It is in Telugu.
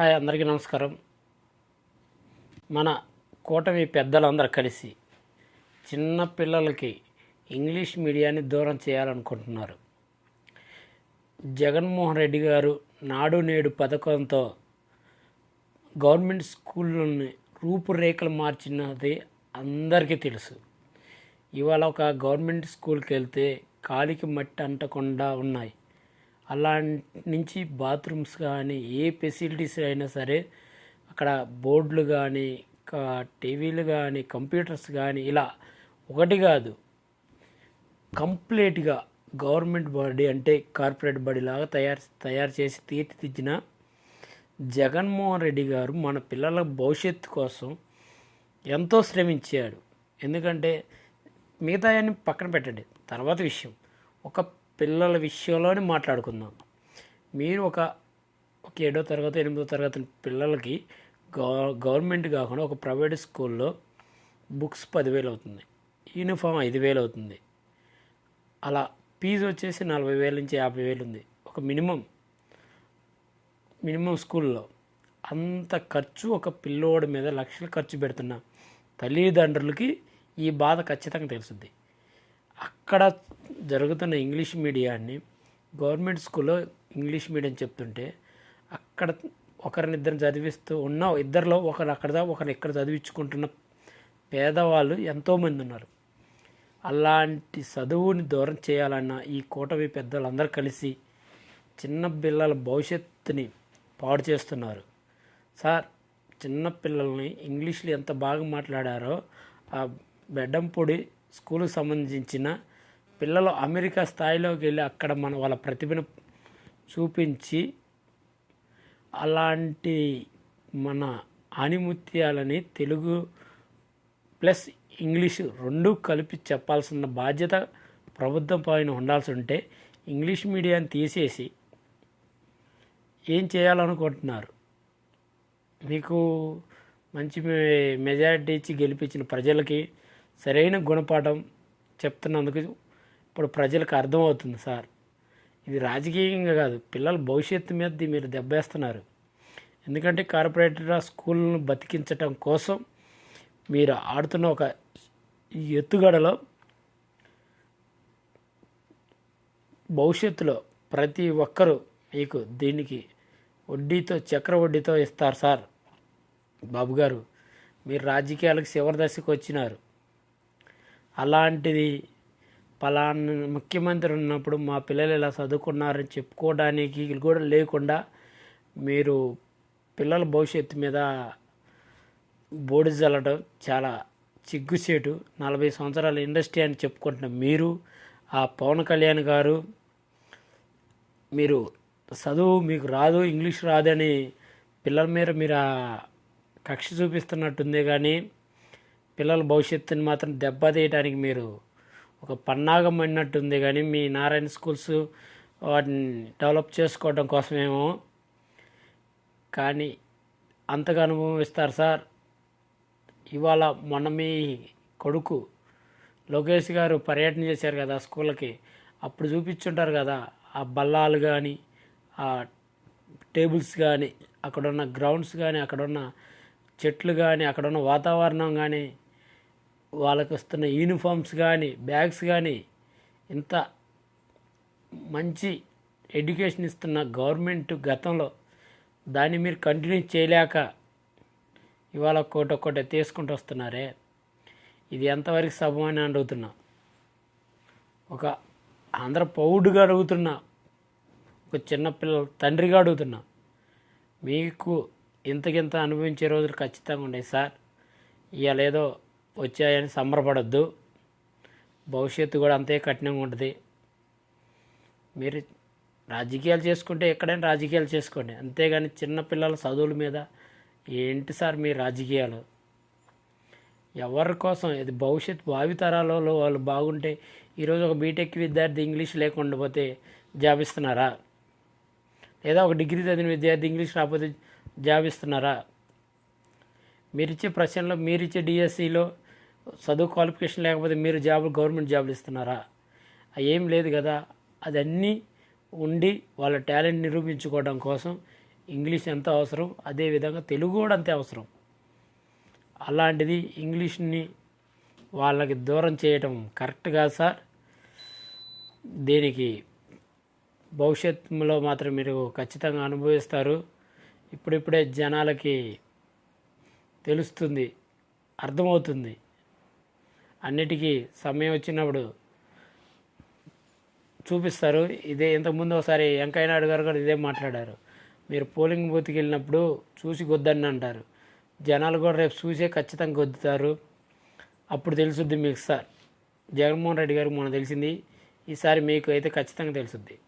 హాయ్ అందరికీ నమస్కారం. మన కూటమి పెద్దలందరూ కలిసి చిన్న పిల్లలకి ఇంగ్లీష్ మీడియాన్ని దూరం చేయాలనుకుంటున్నారు. జగన్మోహన్ రెడ్డి గారు నాడు నేడు పథకంతో గవర్నమెంట్ స్కూళ్ళని రూపురేఖలు మార్చినది అందరికీ తెలుసు. ఇవాళ ఒక గవర్నమెంట్ స్కూల్కి వెళ్తే కాలికి మట్టి అంటకుండా ఉన్నాయి. అలా నుంచి బాత్రూమ్స్ కానీ ఏ ఫెసిలిటీస్ అయినా సరే అక్కడ బోర్డులు కానీ టీవీలు కానీ కంప్యూటర్స్ కానీ ఇలా ఒకటి కాదు. కంప్లీట్గా గవర్నమెంట్ బాడీ అంటే కార్పొరేట్ బాడీ లాగా తయారు తయారు చేసి తీర్చిదిద్దిన జగన్మోహన్ రెడ్డి గారు మన పిల్లల భవిష్యత్తు కోసం ఎంతో శ్రమించాడు. ఎందుకంటే మిగతా అన్ని పక్కన పెట్టండి. తర్వాత విషయం. ఒక పిల్లల విషయంలోనే మాట్లాడుకుందాం. మీరు ఒక ఒక ఏడో తరగతి ఎనిమిదో తరగతి పిల్లలకి గవ- గవర్నమెంట్ కాకుండా ఒక ప్రైవేట్ స్కూల్లో బుక్స్ పదివేలు అవుతుంది. యూనిఫామ్ ఐదు వేలు అవుతుంది. అలా ఫీజు వచ్చేసి నలభై వేల నుంచి యాభై వేలు ఉంది. ఒక మినిమం మినిమం స్కూల్లో అంత ఖర్చు ఒక పిల్లోడి మీద లక్షలు ఖర్చు పెడుతున్న తల్లిదండ్రులకి ఈ బాధ ఖచ్చితంగా తెలుస్తుంది. అక్కడ జరుగుతున్న ఇంగ్లీష్ మీడియాన్ని గవర్నమెంట్ స్కూల్లో ఇంగ్లీష్ మీడియం చెప్తుంటే అక్కడ ఒకరినిద్దరు చదివిస్తూ ఉన్న ఇద్దరిలో ఒకరు అక్కడ ఒకరు ఇక్కడ చదివించుకుంటున్న పేదవాళ్ళు ఎంతోమంది ఉన్నారు. అలాంటి చదువుని దూరం చేయాలన్న ఈ కూటమి పెద్దలందరూ కలిసి చిన్న పిల్లల భవిష్యత్తుని పాడు చేస్తున్నారు. సార్ చిన్న పిల్లల్ని ఇంగ్లీష్లో ఎంత బాగా మాట్లాడారో ఆ బెడ్డంపొడి స్కూల్కి సంబంధించిన పిల్లలు అమెరికా స్థాయిలోకి వెళ్ళి అక్కడ మన వాళ్ళ ప్రతిభను చూపించి అలాంటి మన ఆనిముత్యాలని తెలుగు ప్లస్ ఇంగ్లీషు రెండూ కలిపి చెప్పాల్సిన బాధ్యత ప్రభుత్వం పైన ఉండాల్సి ఉంటే ఇంగ్లీష్ మీడియాని తీసేసి ఏం చేయాలనుకుంటున్నారు? మీకు మంచి మెజారిటీ ఇచ్చి గెలిపించిన ప్రజలకి సరైన గుణపాఠం చెప్తున్నందుకు ఇప్పుడు ప్రజలకు అర్థమవుతుంది సార్. ఇది రాజకీయంగా కాదు పిల్లల భవిష్యత్తు మీద మీరు దెబ్బేస్తున్నారు. ఎందుకంటే కార్పొరేటర్ స్కూళ్ళను బతికించటం కోసం మీరు ఆడుతున్న ఒక ఎత్తుగడలో భవిష్యత్తులో ప్రతి ఒక్కరూ మీకు దీనికి వడ్డీతో చక్ర వడ్డీతో ఇస్తారు సార్ బాబు గారు. మీరు రాజకీయాలకు చివరి దశకు వచ్చినారు. అలాంటిది పలానా ముఖ్యమంత్రి ఉన్నప్పుడు మా పిల్లలు ఇలా చదువుకున్నారని చెప్పుకోవడానికి కూడా లేకుండా మీరు పిల్లల భవిష్యత్తు మీద బోడి చల్లడం చాలా చిగ్గుసేటు నలభై సంవత్సరాల ఇండస్ట్రీ అని చెప్పుకుంటున్న మీరు ఆ పవన్ కళ్యాణ్ గారు మీరు చదువు మీకు రాదు ఇంగ్లీష్ రాదని పిల్లల మీద మీరు ఆ కక్ష చూపిస్తున్నట్టుందే కానీ పిల్లల భవిష్యత్తుని మాత్రం దెబ్బతీయడానికి మీరు ఒక పన్నాగం అన్నట్టుంది కానీ మీ నారాయణ స్కూల్స్ వాటిని డెవలప్ చేసుకోవడం కోసమేమో. కానీ అంతగా అనుభవం ఇస్తారు సార్. ఇవాళ మొన్న మీ కొడుకు లోకేష్ గారు పర్యటన చేశారు కదా స్కూల్కి. అప్పుడు చూపించుంటారు కదా ఆ బల్లాలు కానీ ఆ టేబుల్స్ కానీ అక్కడున్న గ్రౌండ్స్ కానీ అక్కడున్న చెట్లు కానీ అక్కడున్న వాతావరణం కానీ వాళ్ళకి వస్తున్న యూనిఫామ్స్ కానీ బ్యాగ్స్ కానీ ఇంత మంచి ఎడ్యుకేషన్ ఇస్తున్న గవర్నమెంట్ గతంలో దాన్ని మీరు కంటిన్యూ చేయలేక ఇవాళ ఒక్కోటి ఒక్కోటి తీసుకుంటూ వస్తున్నారే? ఇది ఎంతవరకు సభమని అని అడుగుతున్నా. ఒక ఆంధ్ర పౌరుడుగా అడుగుతున్నా ఒక చిన్న పిల్లల తండ్రిగా అడుగుతున్నా. మీకు ఇంతకింత అనుభవించే రోజులు ఖచ్చితంగా ఉన్నాయి సార్. ఇవాళ ఏదో వచ్చాయని సంబరపడద్దు. భవిష్యత్తు కూడా అంతే కఠినంగా ఉంటుంది. మీరు రాజకీయాలు చేసుకుంటే ఎక్కడైనా రాజకీయాలు చేసుకోండి. అంతేగాని చిన్న పిల్లల చదువుల మీద ఏంటి సార్ మీ రాజకీయాలు? ఎవరి కోసం? ఇది భవిష్యత్ భావితరాలలో వాళ్ళు బాగుంటే ఈరోజు ఒక బీటెక్ విద్యార్థి ఇంగ్లీష్ లేకుండా పోతే జాబ్ ఇస్తున్నారా లేదా ఒక డిగ్రీ చదివిన విద్యార్థి ఇంగ్లీష్ రాకపోతే జాబ్ ఇస్తున్నారా మీరిచ్చే ప్రశ్నలో మీరిచ్చే డిఎస్సిలో చదువు క్వాలిఫికేషన్ లేకపోతే మీరు జాబులు గవర్నమెంట్ జాబులు ఇస్తున్నారా? ఏం లేదు కదా. అదన్నీ ఉండి వాళ్ళ టాలెంట్ నిరూపించుకోవడం కోసం ఇంగ్లీష్ ఎంత అవసరం? అదేవిధంగా తెలుగు కూడా అంతే అవసరం. అలాంటిది ఇంగ్లీష్ని వాళ్ళకి దూరం చేయటం కరెక్ట్ కాదు సార్. దీనికి భవిష్యత్తులో మాత్రం మీరు ఖచ్చితంగా అనుభవిస్తారు. ఇప్పుడిప్పుడే జనాలకి తెలుస్తుంది అర్థమవుతుంది. అన్నిటికీ సమయం వచ్చినప్పుడు చూపిస్తారు. ఇదే ఇంతకుముందు ఒకసారి వెంకయ్యనాయుడు గారు కూడా ఇదే మాట్లాడారు. మీరు పోలింగ్ బూత్కి వెళ్ళినప్పుడు చూసి గొద్దని అంటారు. జనాలు కూడా రేపు చూసే ఖచ్చితంగా గొద్దుతారు. అప్పుడు తెలుసుద్ది మీకు సార్. జగన్మోహన్ రెడ్డి గారికి మొన్న తెలిసింది. ఈసారి మీకు అయితే ఖచ్చితంగా తెలుసుద్ది.